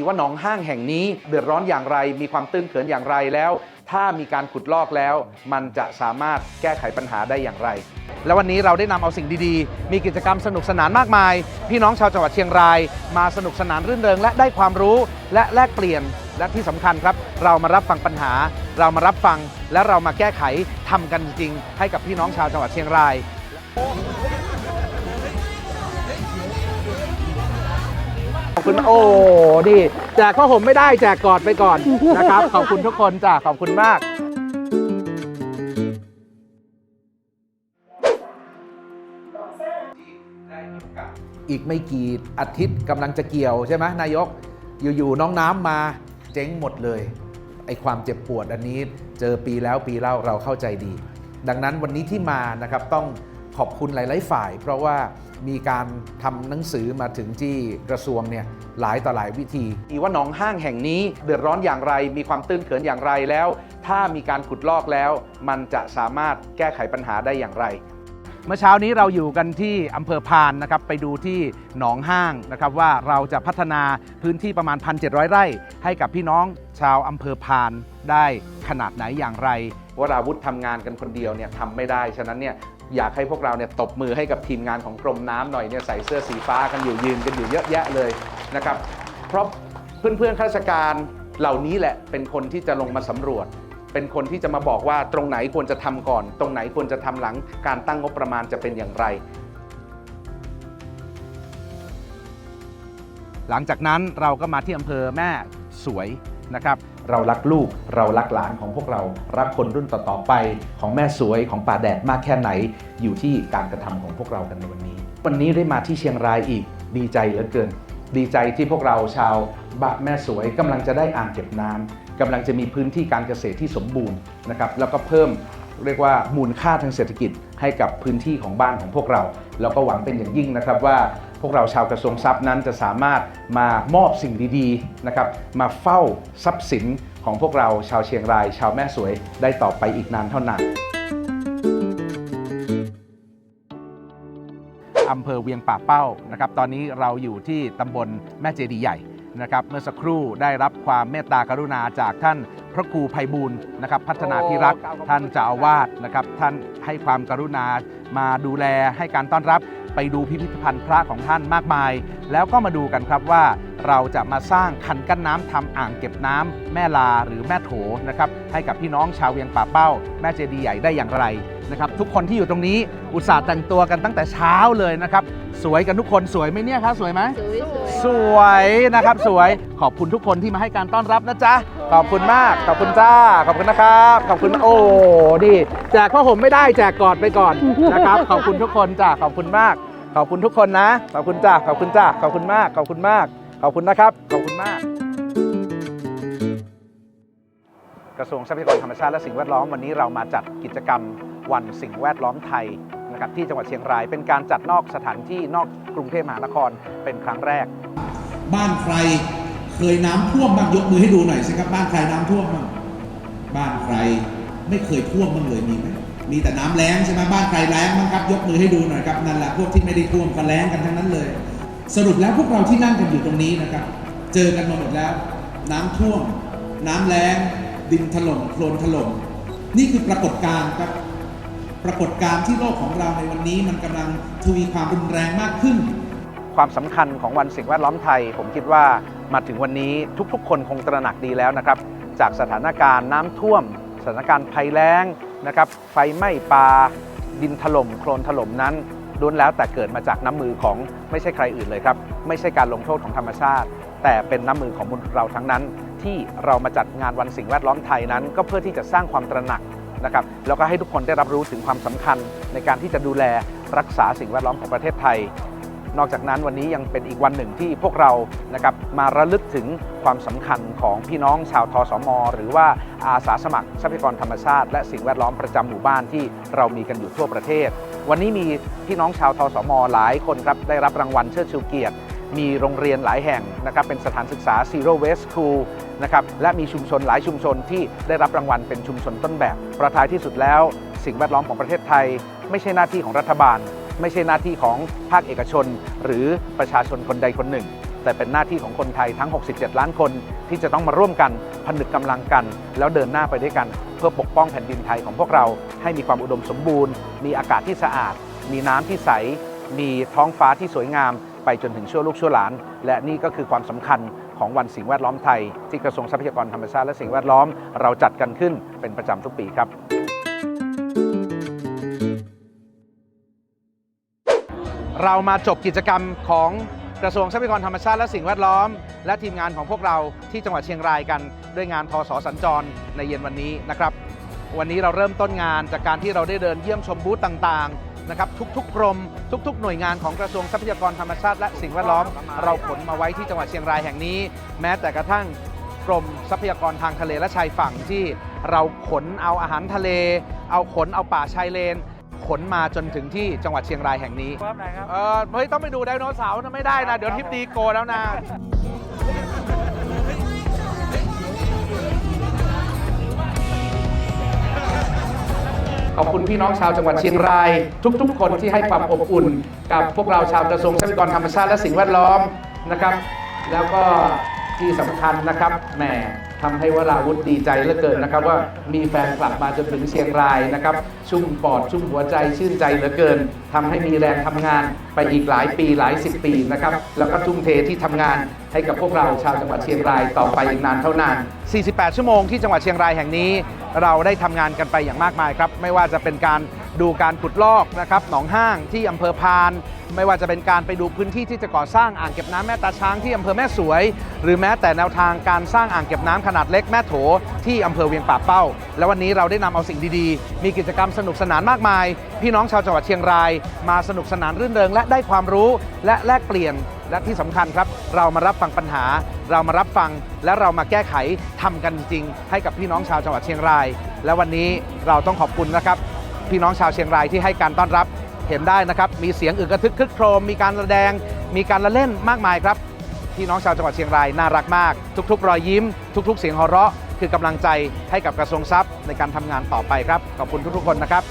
ว่าหนองห้างแห่งนี้เดือดร้อนอย่างไร มีความตื้นเขินอย่างไรแล้ว ถ้ามีการขุดลอกแล้ว มันจะสามารถแก้ไขปัญหาได้อย่างไร แล้ววันนี้เราได้นำเอาสิ่งดีๆ มีกิจกรรมสนุกสนานมากมาย พี่น้องชาวจังหวัดเชียงราย มาสนุกสนานรื่นเริง และได้ความรู้และแลกเปลี่ยนและที่สำคัญครับ เรามารับฟังปัญหา เรามารับฟังและเรามาแก้ไขทำกันจริงๆให้กับพี่น้องชาวจังหวัดเชียงราย อบคุณโอ้ดีแจกข้าวผมไม่ได้แจกกอดไปก่อนนะครับ ขอบคุณทุกคนจ้ะขอบคุณมากอีกไม่กี่อาทิตย์กำลังจะเกี่ยวใช่ไหมนายก อยู่ๆน้องน้ำมาเจ๊งหมดเลยไอความเจ็บปวดอันนี้เจอปีแล้วปีเล่าเราเข้าใจดี ดังนั้นวันนี้ที่มานะครับต้อง ขอบคุณหลาย ๆ ฝ่าย เพราะว่ามีการทำหนังสือมาถึงที่กระทรวงเนี่ยหลายต่อหลายวิธีว่าหนองห้างแห่งนี้เดือดร้อนอย่างไร มีความตื้นเขินอย่างไรแล้ว ถ้ามีการขุดลอกแล้ว มันจะสามารถแก้ไขปัญหาได้อย่างไร เมื่อเช้านี้เราอยู่กันที่อำเภอพานนะครับไปดูที่หนองห้างนะครับว่าเราจะพัฒนาพื้นที่ประมาณ 1,700 ไร่ ให้กับพี่น้องชาวอำเภอพานได้ขนาดไหนอย่างไรวราวุธทำงานกันคนเดียวเนี่ยทำไม่ได้ ฉะนั้นเนี่ย อยากให้พวกเราเนี่ยตบมือให้กับทีมงานของกรมน้ำหน่อยเนี่ยใส่เสื้อสีฟ้ากันอยู่ยืนกันอยู่เยอะแยะเลยนะครับ เพราะเพื่อนๆข้าราชการเหล่านี้แหละเป็นคนที่จะลงมาสำรวจ เป็นคนที่จะมาบอกว่าตรงไหนควรจะทำก่อน ตรงไหนควรจะทำหลังการตั้งงบประมาณจะเป็นอย่างไรหลังจากนั้นเราก็มาที่อำเภอแม่สวยนะครับ เรารักลูก เรารักหลานของพวกเรา รักคนรุ่นต่อๆไปของแม่สวยของป่าแดดมากแค่ไหน อยู่ที่การกระทำของพวกเรากันในวันนี้ วันนี้ได้มาที่เชียงรายอีกดีใจเหลือเกิน ดีใจที่พวกเราชาวบ้านแม่สวยกำลังจะได้อ่างเก็บน้ำกำลังจะมีพื้นที่การเกษตรที่สมบูรณ์นะครับแล้วก็เพิ่มเรียกว่ามูลค่าทางเศรษฐกิจให้กับพื้นที่ของบ้านของพวกเรา แล้วก็หวังเป็นอย่างยิ่งนะครับว่า พวกเราชาวกระทรวงทรัพย์นั้นจะสามารถมามอบสิ่งดีๆนะครับมาเฝ้าทรัพย์สินของพวกเราชาวเชียงราย ชาวแม่สวยได้ต่อไปอีกนานเท่านานอำเภอเวียงป่าเป้านะครับตอนนี้เราอยู่ที่ตำบลแม่เจดีย์ใหญ่นะครับเมื่อสักครู่ได้รับความเมตตากรุณาจากท่านพระครูไพบูลย์นะครับพัฒนาพิรักษ์ท่านเจ้าอาวาสนะครับท่านให้ความกรุณามาดูแลให้การต้อนรับ ไปดูพิพิธภัณฑ์พระของท่านมากมาย แล้วก็มาดูกันครับว่า เราจะมาสร้างคันกั้นน้ำทำอ่างเก็บน้ำแม่ลาหรือแม่โถนะครับให้กับพี่น้องชาวเวียงป่าเป้า แม่เจดีย์ใหญ่ได้อย่างไรนะครับทุกคนที่อยู่ตรงนี้อุตส่าห์แต่งตัวกันตั้งแต่เช้าเลยนะครับสวยกันทุกคนสวยไหมเนี่ยครับสวยไหมสวยสวยสวยนะครับสวยขอบคุณทุกคนที่มาให้การต้อนรับนะจ๊ะขอบคุณมากขอบคุณจ้าขอบคุณนะครับขอบคุณโอ้ดีแจกข้าวผมไม่ได้แจกกอดไปก่อนนะครับขอบคุณทุกคนจ้าขอบคุณมาก ขอบคุณทุกคนนะ ขอบคุณจ้าขอบคุณจ้าขอบคุณมากขอบคุณมาก ขอบคุณนะครับ ขอบคุณมาก กระทรวงทรัพยากรธรรมชาติและสิ่งแวดล้อมวันนี้เรามาจัดกิจกรรมวันสิ่งแวดล้อมไทยนะครับที่จังหวัดเชียงราย เป็นการจัดนอกสถานที่นอกกรุงเทพมหานครเป็นครั้งแรก บ้านใครเคยน้ำท่วมบ้างยกมือให้ดูหน่อยสิครับบ้านใครน้ำท่วมบ้างบ้านใครไม่เคยท่วมบ้างเลยมีไหมมีแต่น้ำแล้งใช่ไหมบ้านใครแล้งบ้างครับยกมือให้ดูหน่อยครับนั่นแหละพวกที่ไม่ได้ท่วมก็แล้งกันทั้งนั้นเลย สรุปแล้วพวกเราที่นั่งกันอยู่ตรงนี้นะครับ เจอกันมาหมดแล้ว น้ำท่วม น้ำแล้ง ดินถล่มโคลนถล่มนี่คือปรากฏการณ์ครับปรากฏการณ์ที่โลกของเราในวันนี้มันกำลังทวีความรุนแรงมากขึ้น ความสำคัญของวันสิ่งแวดล้อมไทย ผมคิดว่ามาถึงวันนี้ทุกๆ คนคงตระหนักดีแล้วนะครับ จากสถานการณ์น้ำท่วม สถานการณ์ภัยแล้งนะครับ ไฟไหม้ป่าดินถล่มโคลนถล่มนั้น ล้วนแล้วแต่เกิดมาจากน้ำมือของไม่ใช่ใครอื่นเลยครับ ไม่ใช่การลงโทษของธรรมชาติ แต่เป็นน้ำมือของมนุษย์เราทั้งนั้น ที่เรามาจัดงานวันสิ่งแวดล้อมไทยนั้น ก็เพื่อที่จะสร้างความตระหนักนะครับแล้วก็ให้ทุกคนได้รับรู้ถึงความสำคัญในการที่จะดูแลรักษาสิ่งแวดล้อมของประเทศไทย นอกจากนั้นวันนี้ยังเป็นอีกวันหนึ่งที่พวกเรานะครับมาระลึกถึงความสำคัญของพี่น้องชาวทสม หรือว่าอาสาสมัครทรัพยากรธรรมชาติ และสิ่งแวดล้อมประจำหมู่บ้านที่เรามีกันอยู่ทั่วประเทศ วันนี้มีพี่น้องชาวทสม หลายคนครับได้รับรางวัลเชิดชูเกียรติมีโรงเรียนหลายแห่งนะครับเป็นสถานศึกษา Zero Waste School นะครับและมีชุมชนหลายชุมชนที่ได้รับรางวัลเป็นชุมชนต้นแบบ ประทายที่สุดแล้ว สิ่งแวดล้อมของประเทศไทย ไม่ใช่หน้าที่ของรัฐบาล ไม่ใช่หน้าที่ของภาคเอกชน หรือประชาชนคนใดคนหนึ่ง แต่เป็นหน้าที่ของคนไทยทั้ง 67 ล้านคน ที่จะต้องมาร่วมกันผนึกกำลังกัน แล้วเดินหน้าไปด้วยกัน เพื่อปกป้องแผ่นดินไทยของพวกเราให้มีความอุดมสมบูรณ์ มีอากาศที่สะอาด มีน้ำที่ใส มีท้องฟ้าที่สวยงาม ไปจนถึงชั่วลูกชั่วหลาน และนี่ก็คือความสำคัญของวันสิ่งแวดล้อมไทย ที่กระทรวงทรัพยากรธรรมชาติและสิ่งแวดล้อม เราจัดกันขึ้นเป็นประจำทุกปีครับ เรามาจบกิจกรรมของกระทรวงทรัพยากรธรรมชาติและสิ่งแวดล้อม และทีมงานของพวกเราที่จังหวัดเชียงรายกัน ด้วยงานทสสัญจรในเย็นวันนี้นะครับ วันนี้เราเริ่มต้นงานจากการที่เราได้เดินเยี่ยมชมบูธต่างๆนะครับทุกๆกรม ทุก ๆ หน่วยงานของกระทรวงทรัพยากรธรรมชาติและสิ่งแวดล้อม เราขนมาไว้ที่จังหวัดเชียงรายแห่งนี้ แม้แต่กระทั่งกรมทรัพยากรทางทะเลและชายฝั่งที่เราขนเอาอาหารทะเล เอาขนเอาป่าชายเลน นมาจนถึงที่จังหวัดเชียงรายแห่งนี้ครับไหนครับ เออเฮ้ยต้องไปดูไดโนเสาร์นะไม่ได้นะ เดี๋ยวทริปดีโกแล้วนะ ขอบคุณพี่น้องชาวจังหวัดเชียงราย ทุกๆ คนที่ให้ความอบอุ่น กับพวกเราชาวกระทรวงทรัพยากรธรรมชาติและสิ่งแวดล้อมนะครับ แล้วก็ที่สำคัญนะครับแหม ทำให้วราวุธดีใจเหลือเกินนะครับว่ามีแฟนกลับมาจนถึงเชียงรายนะครับ ชุ่มปอดชุ่มหัวใจชื่นใจเหลือเกินทำให้มีแรงทำงานไปอีกหลายปีหลายสิบปีนะครับแล้วก็ทุ่มเทที่ทำงานให้กับพวกเราชาวจังหวัดเชียงรายต่อไปอีกนานเท่านาน 48 ชั่วโมงที่จังหวัดเชียงรายแห่งนี้ เราได้ทำงานกันไปอย่างมากมายครับ ไม่ว่าจะเป็นการ ดูการขุดลอกนะครับหนองห้างที่อำเภอพาน ไม่ว่าจะเป็นการไปดูพื้นที่ที่จะก่อสร้างอ่างเก็บน้ำแม่ตาช้างที่อำเภอแม่สวย หรือแม้แต่แนวทางการสร้างอ่างเก็บน้ำขนาดเล็กแม่โถที่อำเภอเวียงป่าเป้า และวันนี้เราได้นำเอาสิ่งดีๆ มีกิจกรรมสนุกสนานมากมาย พี่น้องชาวจังหวัดเชียงราย มาสนุกสนานรื่นเริงและได้ความรู้และแลกเปลี่ยนและที่สำคัญครับ เรามารับฟังปัญหา เรามารับฟังและเรามาแก้ไขทำกันจริง ให้กับพี่น้องชาวจังหวัดเชียงราย และวันนี้เราต้องขอบคุณนะครับ พี่น้องชาวเชียงรายที่ให้การต้อนรับเห็นได้นะครับ มีเสียงอึกกระทึกคลึกโครม มีการแสดง มีการละเล่นมากมายครับ พี่น้องชาวจังหวัดเชียงรายน่ารักมาก ทุก ๆ รอยยิ้ม ทุก ๆ เสียงหัวเราะ คือกำลังใจให้กับกระทรวงทรัพย์ในการทำงานต่อไปครับ ขอบคุณทุกๆคนนะครับ